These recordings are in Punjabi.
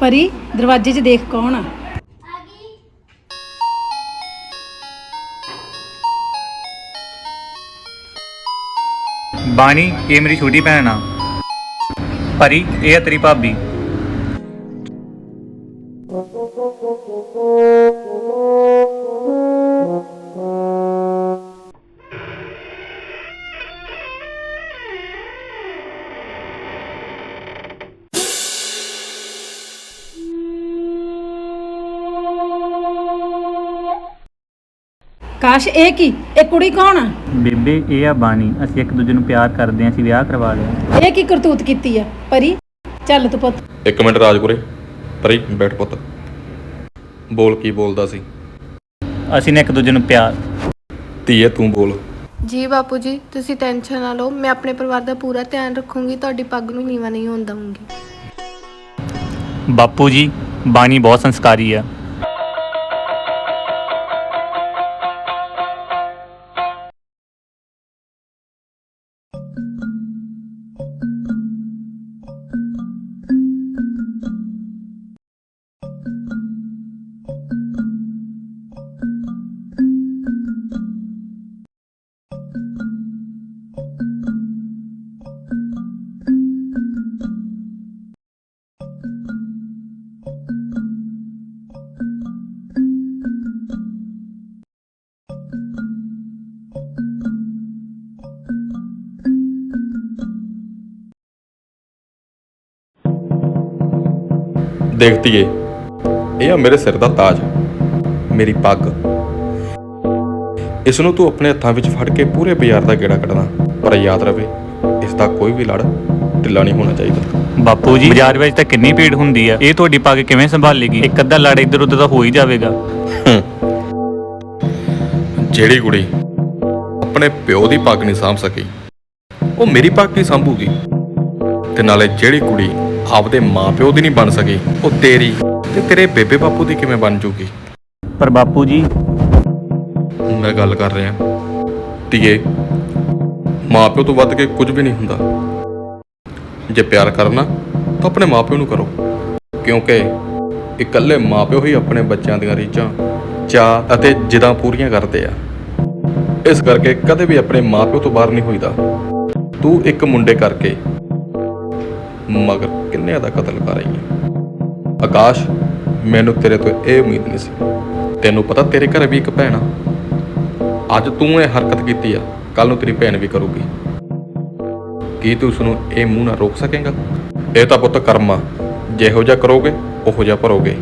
ਪਰੀ, ਦਰਵਾਜ਼ੇ 'ਚ ਦੇਖ ਕੌਣ ਆ? ਬਾਣੀ, ਇਹ ਮੇਰੀ ਛੋਟੀ ਭੈਣ ਆ। ਪਰੀ, ਇਹ ਆ ਤੇਰੀ ਭਾਬੀ। ਕਾਸ਼ ਇਹ ਕੀ? ਇਹ ਕੁੜੀ ਕੌਣ ਆ? ਬੇਬੇ ਇਹ ਆ ਬਾਣੀ। ਅਸੀਂ ਇੱਕ ਦੂਜੇ ਨੂੰ ਪਿਆਰ ਕਰਦੇ ਆਂ ਅਸੀਂ ਵਿਆਹ ਕਰਵਾ ਲਿਆ। ਇਹ ਕੀ ਕਰਤੂਤ ਕੀਤੀ ਆ? ਪਰੀ ਚੱਲ ਤੂੰ ਪੁੱਤ। ਇੱਕ ਮਿੰਟ ਰਾਜਪੁਰੇ ਪਰੀ ਬੈਠ ਪੁੱਤ। ਬੋਲ ਕੀ ਬੋਲਦਾ ਸੀ? ਅਸੀਂ ਨੇ ਇੱਕ ਦੂਜੇ ਨੂੰ ਪਿਆਰ। ਧੀਏ ਤੂੰ ਬੋਲ। ਜੀ ਬਾਪੂ ਜੀ ਤੁਸੀਂ ਟੈਨਸ਼ਨ ਨਾ ਲਓ। ਮੈਂ ਆਪਣੇ ਪਰਿਵਾਰ ਦਾ ਪੂਰਾ ਧਿਆਨ ਰੱਖੂੰਗੀ। ਤੁਹਾਡੀ ਪੱਗ ਨੂੰ ਨੀਵਾ ਨਹੀਂ ਹੋਣ ਦਵਾਂਗੀ ਬਾਪੂ ਜੀ ਬਾਣੀ ਬਹੁਤ ਸੰਸਕਾਰੀ ਆ। ਦੇਖ ਧੀਏ ਇਹ ਆ ਮੇਰੇ ਸਿਰ ਦਾ ਤਾਜ। ਮੇਰੀ ਪੱਗ। ਇਸ ਨੂੰ ਤੂੰ ਆਪਣੇ ਹੱਥਾਂ ਵਿੱਚ ਫੜ ਕੇ ਪੂਰੇ ਬਾਜ਼ਾਰ ਦਾ ਗੇੜਾ ਕੱਢਣਾ। ਪਰ ਯਾਦ ਰਵੇ ਇਸ ਦਾ ਕੋਈ ਵੀ ਲੜ ਢਿੱਲਾ ਨਹੀਂ ਹੋਣਾ ਚਾਹੀਦਾ। ਬਾਪੂ ਜੀ ਬਾਜ਼ਾਰ ਵਿੱਚ ਤਾਂ ਕਿੰਨੀ ਭੀੜ ਹੁੰਦੀ ਆ। ਇਹ ਤੁਹਾਡੀ ਪੱਗ ਕਿਵੇਂ ਸੰਭਾਲੇਗੀ? ਇੱਕ ਅੱਧਾ ਲੜ ਇੱਧਰ ਉੱਧਰ ਤਾਂ ਹੋ ਹੀ ਜਾਵੇਗਾ। ਜਿਹੜੀ ਕੁੜੀ ਆਪਣੇ ਪਿਓ ਦੀ ਪੱਗ ਨਹੀਂ ਸਾਂਭ ਸਕੀ ਉਹ ਮੇਰੀ ਪੱਗ ਕੀ ਸੰਭੂਗੀ। ਤੇ ਨਾਲੇ ਜਿਹੜੀ ਕੁੜੀ ਆਪਦੇ ਮਾਪਿਓ ਦੀ ਨਹੀਂ ਬਣ ਸਕੀ ਉਹ ਤੇਰੀ ਤੇ ਤੇਰੇ ਬੇਬੇ ਬਾਪੂ ਦੀ ਕਿਵੇਂ ਬਣ ਜੂਗੀ? ਪਰ ਬਾਪੂ ਜੀ। ਮੈਂ ਗੱਲ ਕਰ ਰਿਹਾ। ਧੀਏ ਮਾਪਿਓ ਤੋਂ ਵੱਧ ਕੇ ਕੁਝ ਵੀ ਨਹੀਂ ਹੁੰਦਾ। ਜੇ ਪਿਆਰ ਕਰਨਾ ਤਾਂ ਆਪਣੇ ਮਾਪਿਓ ਨੂੰ ਕਰੋ। ਕਿਉਂਕਿ ਇਕੱਲੇ ਮਾਪਿਓ ਹੀ ਆਪਣੇ ਬੱਚਿਆਂ ਦੀਆਂ ਰੀਝਾਂ ਚਾਹ ਅਤੇ ਜਿੱਦਾਂ ਪੂਰੀਆਂ ਕਰਦੇ ਆ। ਇਸ ਕਰਕੇ ਕਦੇ ਵੀ ਆਪਣੇ ਮਾਪਿਓ ਤੋਂ ਬਾਹਰ ਨਹੀਂ ਹੋਈਦਾ। ਤੂੰ ਇੱਕ ਮੁੰਡੇ ਕਰਕੇ ਮਗਰ ਕਿੰਨਿਆਂ ਦਾ ਕਤਲ ਕਰ ਰਹੀ ਹੈ ਆਕਾਸ਼, ਮੈਨੂੰ ਤੇਰੇ ਤੋਂ ਇਹ ਉਮੀਦ ਨਹੀਂ ਸੀ। ਤੈਨੂੰ ਪਤਾ ਤੇਰੇ ਘਰ ਵੀ ਇੱਕ ਭੈਣ ਆ। ਅੱਜ ਤੂੰ ਇਹ ਹਰਕਤ ਕੀਤੀ ਆ ਕੱਲ ਨੂੰ ਤੇਰੀ ਭੈਣ ਵੀ ਕਰੂਗੀ। ਕੀ ਤੂੰ ਉਸ ਨੂੰ ਇਹ ਮੂੰਹ ਨਾਲ ਰੋਕ ਸਕੇਗਾ? ਇਹ ਤਾਂ ਪੁੱਤ ਕਰਮ ਆ। ਜਿਹੋ ਜਿਹਾ ਕਰੋਗੇ, ਉਹੋ ਜਿਹਾ ਭਰੋਗੇ।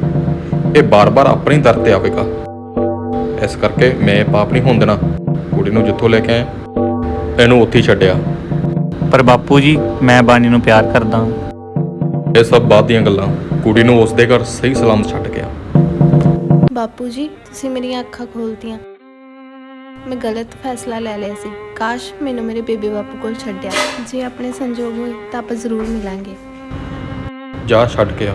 ਇਹ ਬਾਰ-ਬਾਰ ਆਪਣੇ ਦਰ ਤੇ ਆਵੇਗਾ। ਇਸ ਕਰਕੇ ਮੈਂ ਇਹ ਪਾਪ ਨਹੀਂ ਹੋਣ ਦੇਣਾ। ਕੁੜੀ ਨੂੰ ਜਿੱਥੋਂ ਲੈ ਕੇ ਆਇਆ, ਇਹਨੂੰ ਉੱਥੇ ਛੱਡਿਆ। ਪਰ ਬਾਪੂ ਜੀ ਮੈਂ ਬਾਣੀ ਨੂੰ ਪਿਆਰ ਕਰਦਾ ਇਹ ਸਭ ਬਾਅਦ ਦੀਆਂ ਗੱਲਾਂ। ਕੁੜੀ ਨੂੰ ਉਸਦੇ ਘਰ ਸਹੀ ਸਲਾਮਤ ਛੱਡ ਗਿਆ। ਬਾਪੂ ਜੀ ਤੁਸੀਂ ਮੇਰੀਆਂ ਅੱਖਾਂ ਖੋਲਤੀਆਂ। ਮੈਂ ਗਲਤ ਫੈਸਲਾ ਲੈ ਲਿਆ ਸੀ। ਕਾਸ਼ ਮੈਨੂੰ ਮੇਰੇ ਬੇਬੇ ਬਾਪੂ ਕੋਲ ਛੱਡਿਆ। ਜੇ ਆਪਣੇ ਸੰਜੋਗ ਹੋਏ ਤਾਂ ਆਪਾਂ ਜ਼ਰੂਰ ਮਿਲਾਂਗੇ। ਜਾ ਛੱਡ ਕੇ ਆ।